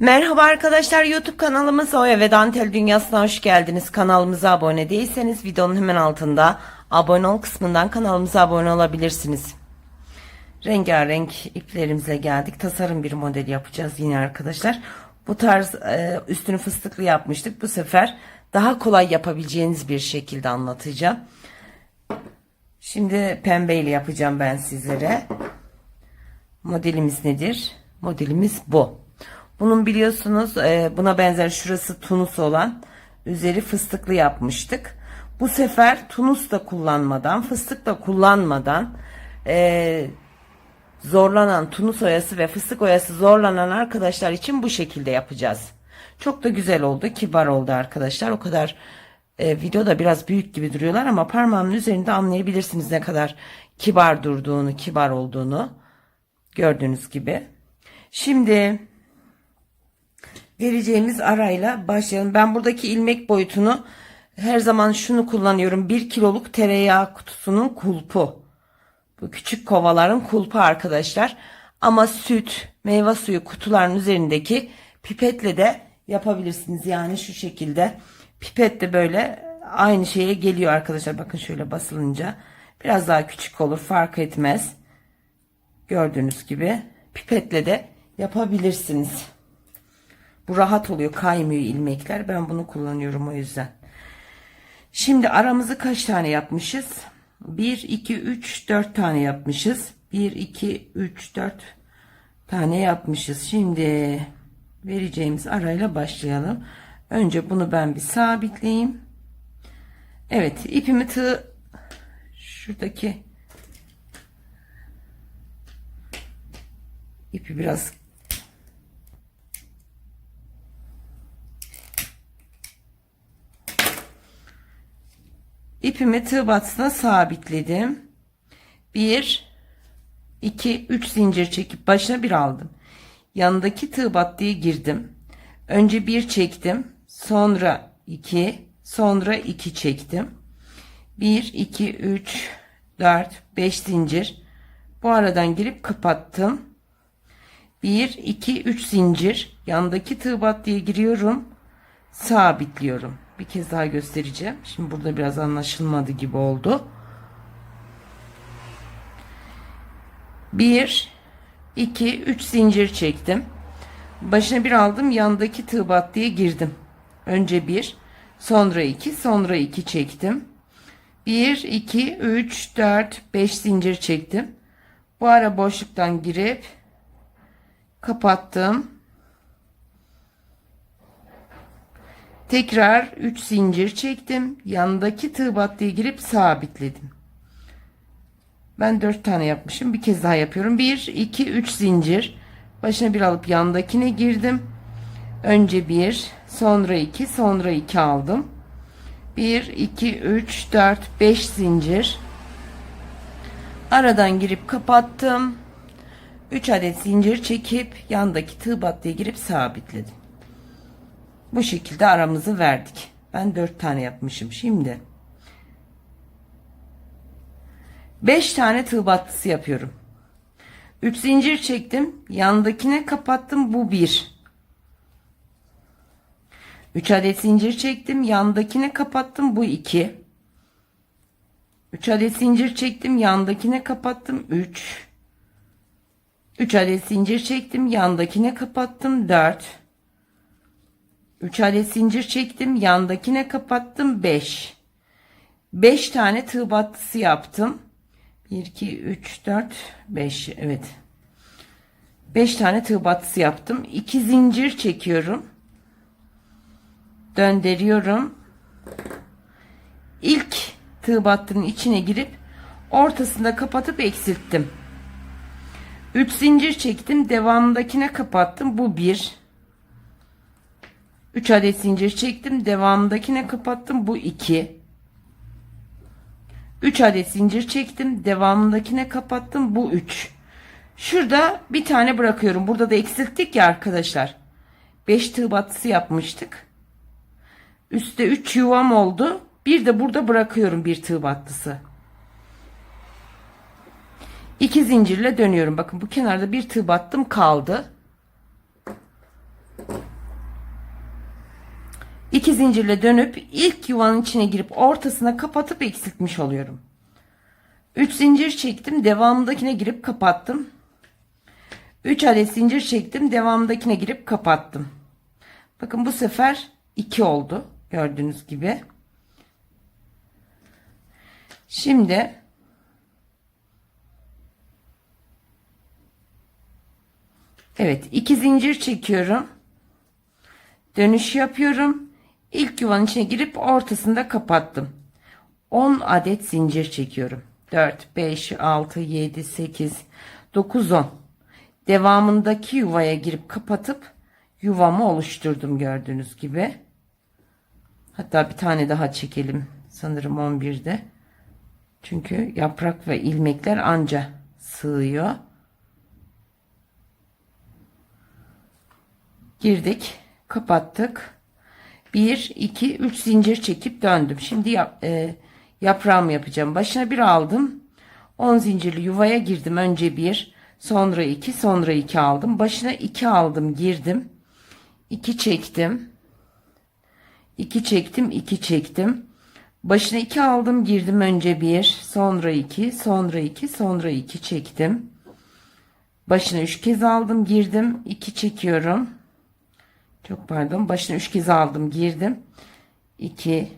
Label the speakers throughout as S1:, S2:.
S1: Merhaba arkadaşlar YouTube kanalımız Oya ve Dantel Dünyası'na hoş geldiniz. Kanalımıza abone değilseniz videonun hemen altında abone ol kısmından kanalımıza abone olabilirsiniz. Rengarenk iplerimizle geldik. Tasarım bir model yapacağız yine arkadaşlar. Bu tarz e, üstünü fıstıklı yapmıştık. Bu sefer daha kolay yapabileceğiniz bir şekilde anlatacağım. Şimdi pembeyle yapacağım ben sizlere. Modelimiz nedir? Modelimiz bu. Bunun biliyorsunuz e, buna benzer şurası tunus olan üzeri fıstıklı yapmıştık. Bu sefer tunus da kullanmadan fıstık da kullanmadan e, zorlanan tunus oyası ve fıstık oyası zorlanan arkadaşlar için bu şekilde yapacağız. Çok da güzel oldu kibar oldu arkadaşlar o kadar e, videoda biraz büyük gibi duruyorlar ama parmağımın üzerinde anlayabilirsiniz ne kadar kibar durduğunu kibar olduğunu gördüğünüz gibi. Şimdi vereceğimiz arayla başlayalım. Ben buradaki ilmek boyutunu her zaman şunu kullanıyorum. 1 kiloluk tereyağı kutusunun kulpu. Bu küçük kovaların kulpu arkadaşlar. Ama süt, meyve suyu kutuların üzerindeki pipetle de yapabilirsiniz. Yani şu şekilde pipet de böyle aynı şeye geliyor arkadaşlar. Bakın şöyle basılınca biraz daha küçük olur fark etmez. Gördüğünüz gibi pipetle de yapabilirsiniz. Bu rahat oluyor kaymıyor ilmekler. Ben bunu kullanıyorum o yüzden. Şimdi aramızı kaç tane yapmışız? 1, 2, 3, 4 tane yapmışız. 1, 2, 3, 4 tane yapmışız. Şimdi vereceğimiz arayla başlayalım. Önce bunu ben bir sabitleyeyim. Evet ipimi tığ şuradaki ipi biraz İpimi tığ batısına sabitledim. 1 2 3 zincir çekip başına bir aldım. Yanındaki tığ battıya girdim. Önce bir çektim. Sonra 2 sonra 2 çektim. 1 2 3 4 5 zincir. Bu aradan girip kapattım. 1 2 3 zincir. Yandaki tığ battıya giriyorum. Sabitliyorum bir kez daha göstereceğim. Şimdi burada biraz anlaşılmadı gibi oldu. 1 2 3 zincir çektim. Başına bir aldım. Yandaki tığ battıya girdim. Önce 1, sonra 2, sonra 2 çektim. 1 2 3 4 5 zincir çektim. Bu ara boşluktan girip kapattım. Tekrar 3 zincir çektim. Yanındaki tığ battıya girip sabitledim. Ben 4 tane yapmışım. Bir kez daha yapıyorum. 1 2 3 zincir. Başına bir alıp yandakine girdim. Önce 1, sonra 2, sonra 2 aldım. 1 2 3 4 5 zincir. Aradan girip kapattım. 3 adet zincir çekip yandaki tığ battıya girip sabitledim. Bu şekilde aramızı verdik. Ben 4 tane yapmışım. Şimdi 5 tane tığ battısı yapıyorum. 3 zincir çektim. Yandakine kapattım. Bu 1. 3 adet zincir çektim. Yandakine kapattım. Bu 2. 3 adet zincir çektim. Yandakine kapattım. 3. 3 adet zincir çektim. Yandakine kapattım. 4. 3 adet zincir çektim. Yandakine kapattım. 5. 5 tane tığ battısı yaptım. 1, 2, 3, 4, 5. Evet. 5 tane tığ battısı yaptım. 2 zincir çekiyorum. Döndürüyorum. İlk tığ battının içine girip ortasında kapatıp eksilttim. 3 zincir çektim. Devamındakine kapattım. Bu 1. 3 adet zincir çektim. Devamındakine kapattım. Bu 2. 3 adet zincir çektim. Devamındakine kapattım. Bu 3. Şurada bir tane bırakıyorum. Burada da eksilttik ya arkadaşlar. 5 tığ battısı yapmıştık. Üstte 3 yuvam oldu. Bir de burada bırakıyorum bir tığ battısı. 2 zincirle dönüyorum. Bakın bu kenarda bir tığ battım kaldı. İki zincirle dönüp ilk yuvanın içine girip ortasına kapatıp eksiltmiş oluyorum. 3 zincir çektim. Devamındakine girip kapattım. 3 adet zincir çektim. Devamındakine girip kapattım. Bakın bu sefer 2 oldu. Gördüğünüz gibi. Şimdi Evet, 2 zincir çekiyorum. Dönüş yapıyorum. İlk yuvanın içine girip ortasında kapattım. 10 adet zincir çekiyorum. 4, 5, 6, 7, 8, 9, 10. Devamındaki yuvaya girip kapatıp yuvamı oluşturdum gördüğünüz gibi. Hatta bir tane daha çekelim. Sanırım 11'de. Çünkü yaprak ve ilmekler anca sığıyor. Girdik. Kapattık. 1, 2, 3 zincir çekip döndüm. Şimdi yap, e, yaprağımı yapacağım. Başına bir aldım. 10 zincirli yuvaya girdim. Önce bir, sonra iki, sonra iki aldım. Başına iki aldım, girdim. 2 çektim. 2 çektim, 2 çektim. Başına iki aldım, girdim. Önce bir, sonra iki, sonra iki, sonra iki çektim. Başına üç kez aldım, girdim. 2 çekiyorum. Çok pardon. Başına üç kez aldım, girdim. 2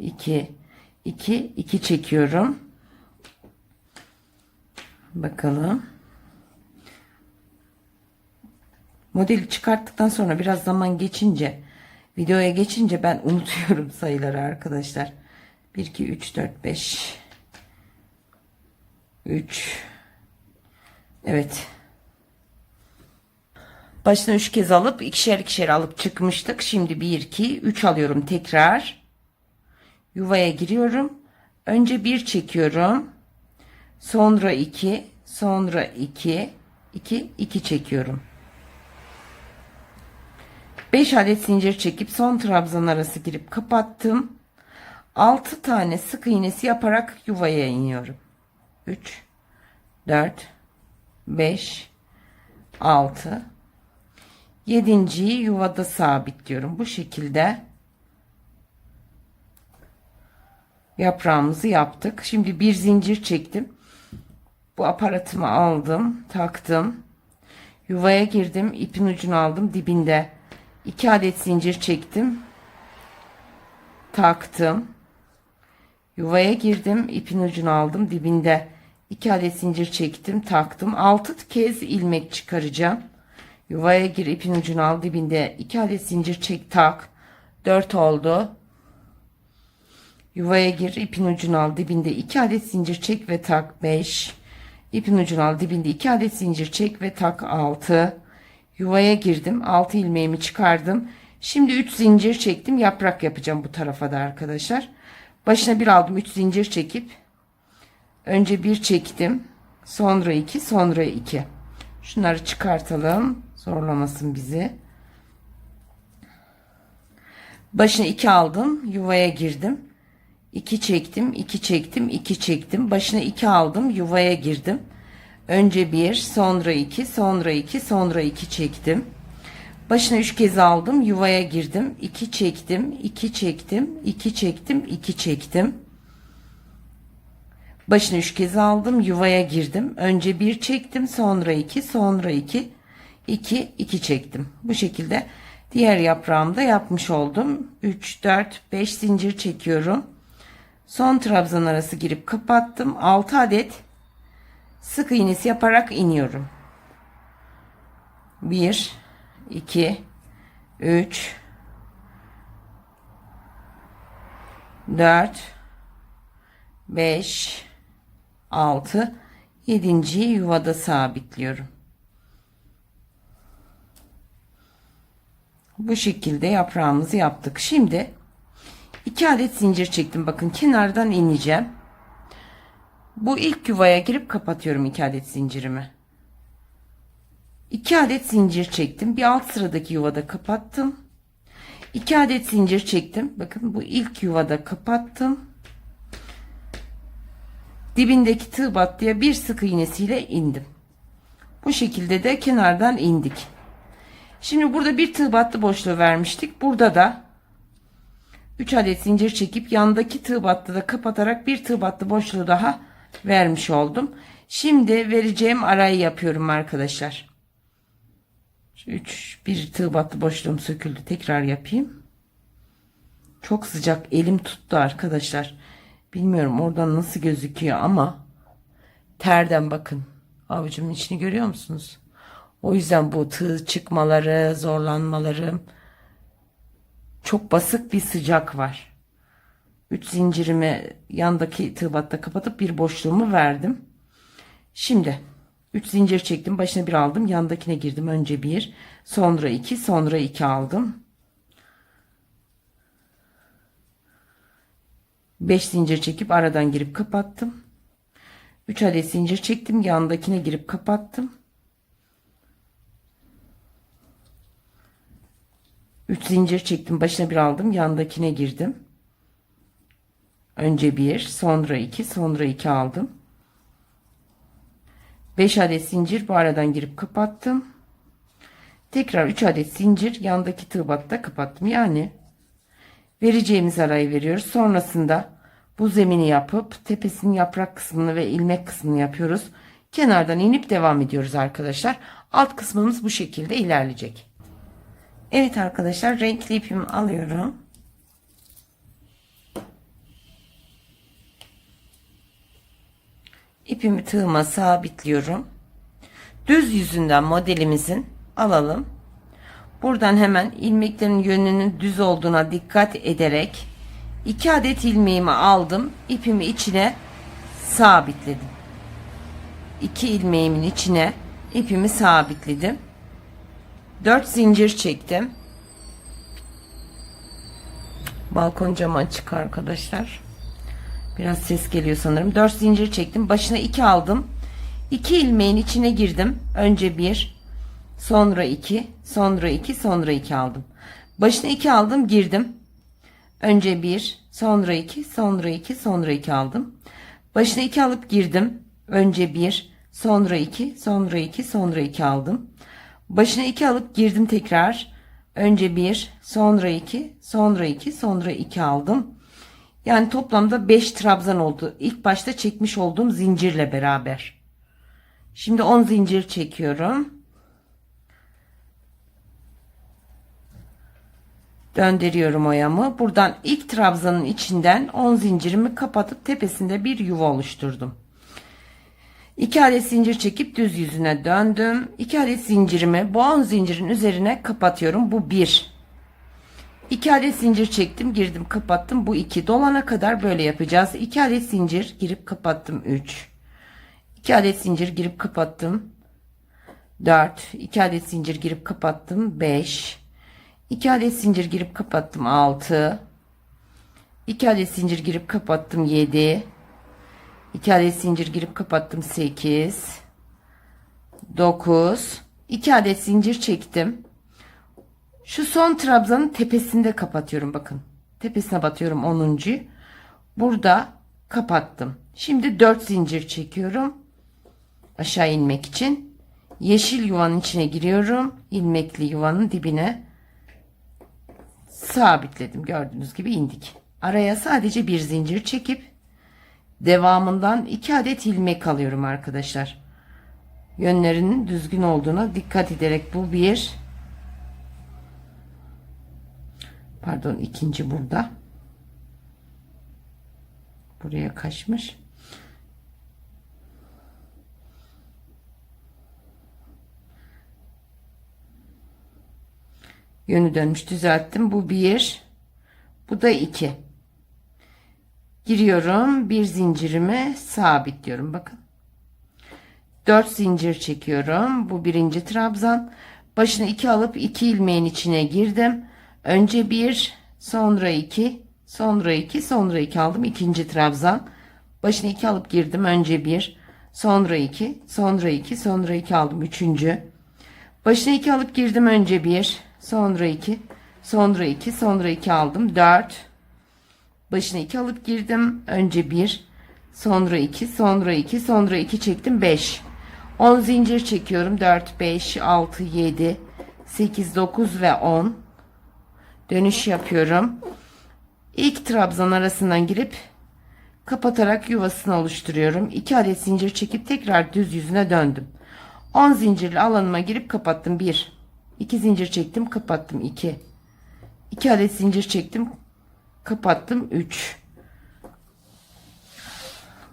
S1: 2 2 2 çekiyorum. Bakalım. Modeli çıkarttıktan sonra biraz zaman geçince videoya geçince ben unutuyorum sayıları arkadaşlar. 1 2 3 4 5 3 Evet. Başına 3 kez alıp ikişer ikişer alıp çıkmıştık. Şimdi 1 2 3 alıyorum tekrar. Yuvaya giriyorum. Önce 1 çekiyorum. Sonra 2, sonra 2, 2 2 çekiyorum. 5 adet zincir çekip son trabzan arası girip kapattım. 6 tane sık iğnesi yaparak yuvaya iniyorum. 3 4 5 6 7.yi yuvada sabitliyorum. Bu şekilde yaprağımızı yaptık. Şimdi bir zincir çektim. Bu aparatımı aldım, taktım. Yuvaya girdim, ipin ucunu aldım dibinde. 2 adet zincir çektim. Taktım. Yuvaya girdim, ipin ucunu aldım dibinde. 2 adet zincir çektim, taktım. 6 kez ilmek çıkaracağım. Yuvaya gir, ipin ucunu al dibinde. 2 adet zincir çek, tak. 4 oldu. Yuvaya gir, ipin ucunu al dibinde. 2 adet zincir çek ve tak. 5. İpin ucunu al dibinde. 2 adet zincir çek ve tak. 6. Yuvaya girdim. 6 ilmeğimi çıkardım. Şimdi 3 zincir çektim. Yaprak yapacağım bu tarafa da arkadaşlar. Başına bir aldım. 3 zincir çekip önce bir çektim. Sonra 2, sonra 2. Şunları çıkartalım. Zorlamasın bizi. Başına 2 aldım. Yuvaya girdim. 2 çektim, 2 çektim, 2 çektim. Başına 2 aldım. Yuvaya girdim. Önce 1, sonra 2, sonra 2, sonra 2 çektim. Başına 3 kez aldım. Yuvaya girdim. 2 çektim, 2 çektim, 2 çektim, 2 çektim. Başına 3 kez aldım. Yuvaya girdim. Önce 1 çektim, sonra 2, sonra 2, 2, 2 çektim. Bu şekilde diğer yaprağımda yapmış oldum. 3, 4, 5 zincir çekiyorum. Son trabzan arası girip kapattım. 6 adet sık iğnesi yaparak iniyorum. 1 2 3 4 5 6 7. yuvada sabitliyorum. Bu şekilde yaprağımızı yaptık. Şimdi 2 adet zincir çektim. Bakın kenardan ineceğim. Bu ilk yuvaya girip kapatıyorum 2 adet zincirimi. 2 adet zincir çektim. Bir alt sıradaki yuvada kapattım. 2 adet zincir çektim. Bakın bu ilk yuvada kapattım. Dibindeki tığ battıya bir sık iğnesiyle indim. Bu şekilde de kenardan indik. Şimdi burada bir tığ battı boşluğu vermiştik. Burada da 3 adet zincir çekip yandaki tığ battı da kapatarak bir tığ battı boşluğu daha vermiş oldum. Şimdi vereceğim arayı yapıyorum arkadaşlar. 3 bir tığ battı boşluğum söküldü. Tekrar yapayım. Çok sıcak elim tuttu arkadaşlar. Bilmiyorum oradan nasıl gözüküyor ama terden bakın. Avucumun içini görüyor musunuz? O yüzden bu tığ çıkmaları, zorlanmaları çok basık bir sıcak var. 3 zincirimi yandaki tığ batta kapatıp bir boşluğumu verdim. Şimdi 3 zincir çektim. Başına bir aldım. Yandakine girdim. Önce bir, sonra iki, sonra iki aldım. 5 zincir çekip aradan girip kapattım. 3 adet zincir çektim. Yandakine girip kapattım. 3 zincir çektim. Başına bir aldım. Yandakine girdim. Önce bir, sonra iki, sonra iki aldım. 5 adet zincir bu aradan girip kapattım. Tekrar 3 adet zincir yandaki tığ batta kapattım. Yani vereceğimiz arayı veriyoruz. Sonrasında bu zemini yapıp tepesinin yaprak kısmını ve ilmek kısmını yapıyoruz. Kenardan inip devam ediyoruz arkadaşlar. Alt kısmımız bu şekilde ilerleyecek. Evet arkadaşlar renkli ipimi alıyorum. İpimi tığıma sabitliyorum. Düz yüzünden modelimizin alalım. Buradan hemen ilmeklerin yönünün düz olduğuna dikkat ederek 2 adet ilmeğimi aldım. ipimi içine sabitledim. 2 ilmeğimin içine ipimi sabitledim. 4 zincir çektim. Balkon camı açık arkadaşlar. Biraz ses geliyor sanırım. 4 zincir çektim. Başına 2 aldım. 2 ilmeğin içine girdim. Önce 1, sonra 2, sonra 2, sonra 2 aldım. Başına 2 aldım, girdim. Önce 1, sonra 2, sonra 2, sonra 2 aldım. Başına 2 alıp girdim. Önce 1, sonra 2, sonra 2, sonra 2 aldım. Başına 2 alıp girdim tekrar. Önce 1, sonra 2, sonra 2, sonra 2 aldım. Yani toplamda 5 trabzan oldu. İlk başta çekmiş olduğum zincirle beraber. Şimdi 10 zincir çekiyorum. Döndürüyorum oyamı. Buradan ilk trabzanın içinden 10 zincirimi kapatıp tepesinde bir yuva oluşturdum. 2 adet zincir çekip düz yüzüne döndüm. 2 adet zincirimi 10 zincirin üzerine kapatıyorum. Bu 1. 2 adet zincir çektim, girdim, kapattım. Bu 2 dolana kadar böyle yapacağız. 2 adet zincir girip kapattım 3. 2 adet zincir girip kapattım 4. 2 adet zincir girip kapattım 5. 2 adet zincir girip kapattım 6. 2 adet zincir girip kapattım 7. 2 adet zincir girip kapattım 8. 9. 2 adet zincir çektim. Şu son trabzanın tepesinde kapatıyorum bakın. Tepesine batıyorum 10. Burada kapattım. Şimdi 4 zincir çekiyorum. Aşağı inmek için. Yeşil yuvanın içine giriyorum. ilmekli yuvanın dibine sabitledim. Gördüğünüz gibi indik. Araya sadece bir zincir çekip devamından 2 adet ilmek alıyorum arkadaşlar. Yönlerinin düzgün olduğuna dikkat ederek bu bir Pardon ikinci burada. Buraya kaçmış. Yönü dönmüş düzelttim. Bu bir. Bu da iki. Giriyorum. Bir zincirimi sabitliyorum. Bakın. Dört zincir çekiyorum. Bu birinci trabzan. Başına iki alıp iki ilmeğin içine girdim. Önce bir, sonra iki, sonra iki, sonra iki aldım. ikinci trabzan. Başına iki alıp girdim. Önce bir, sonra iki, sonra iki, sonra iki aldım. Üçüncü. Başına iki alıp girdim. Önce bir, sonra iki, sonra iki, sonra iki aldım. Dört. Başına iki alıp girdim. Önce bir, sonra iki, sonra iki, sonra iki çektim. Beş. 10 zincir çekiyorum. 4, 5, 6, 7, 8, 9 ve 10 dönüş yapıyorum. İlk trabzan arasından girip kapatarak yuvasını oluşturuyorum. 2 adet zincir çekip tekrar düz yüzüne döndüm. 10 zincirli alanıma girip kapattım. 1 2 zincir çektim, kapattım. 2 2 adet zincir çektim, kapattım. 3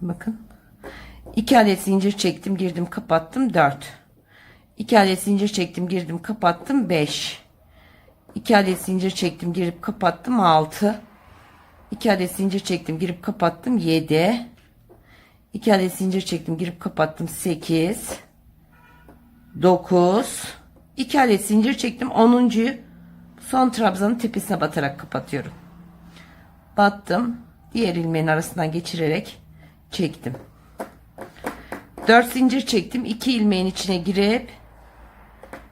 S1: Bakın. 2 adet zincir çektim, girdim, kapattım. 4 2 adet zincir çektim, girdim, kapattım. 5 2 adet zincir çektim, girip kapattım. 6 2 adet zincir çektim, girip kapattım. 7 2 adet zincir çektim, girip kapattım. 8 9 2 adet zincir çektim. 10'uncuyu son trabzanın tepesine batarak kapatıyorum. Battım. Diğer ilmeğin arasından geçirerek çektim. 4 zincir çektim. 2 ilmeğin içine girip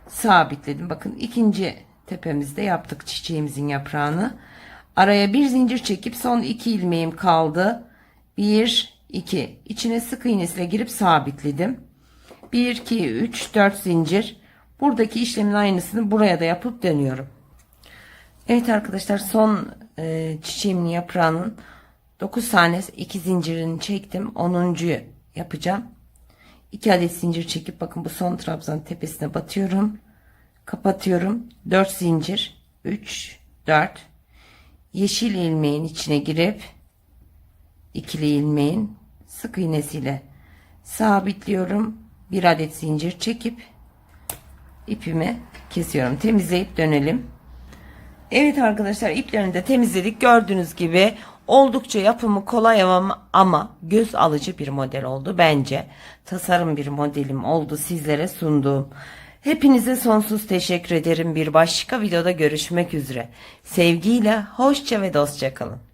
S1: sabitledim. Bakın ikinci tepemizde yaptık çiçeğimizin yaprağını. Araya bir zincir çekip son iki ilmeğim kaldı. 1 2 içine sık iğnesiyle girip sabitledim. 1 2 3 4 zincir. Buradaki işlemin aynısını buraya da yapıp dönüyorum. Evet arkadaşlar son e, çiçeğimin yaprağının 9 tane 2 zincirini çektim. 10. yapacağım. 2 adet zincir çekip bakın bu son trabzan tepesine batıyorum. Kapatıyorum. 4 zincir. 3 4 yeşil ilmeğin içine girip ikili ilmeğin sık iğnesiyle sabitliyorum. Bir adet zincir çekip ipimi kesiyorum. Temizleyip dönelim. Evet arkadaşlar iplerini de temizledik. Gördüğünüz gibi oldukça yapımı kolay ama, göz alıcı bir model oldu bence. Tasarım bir modelim oldu sizlere sunduğum. Hepinize sonsuz teşekkür ederim. Bir başka videoda görüşmek üzere. Sevgiyle hoşça ve dostça kalın.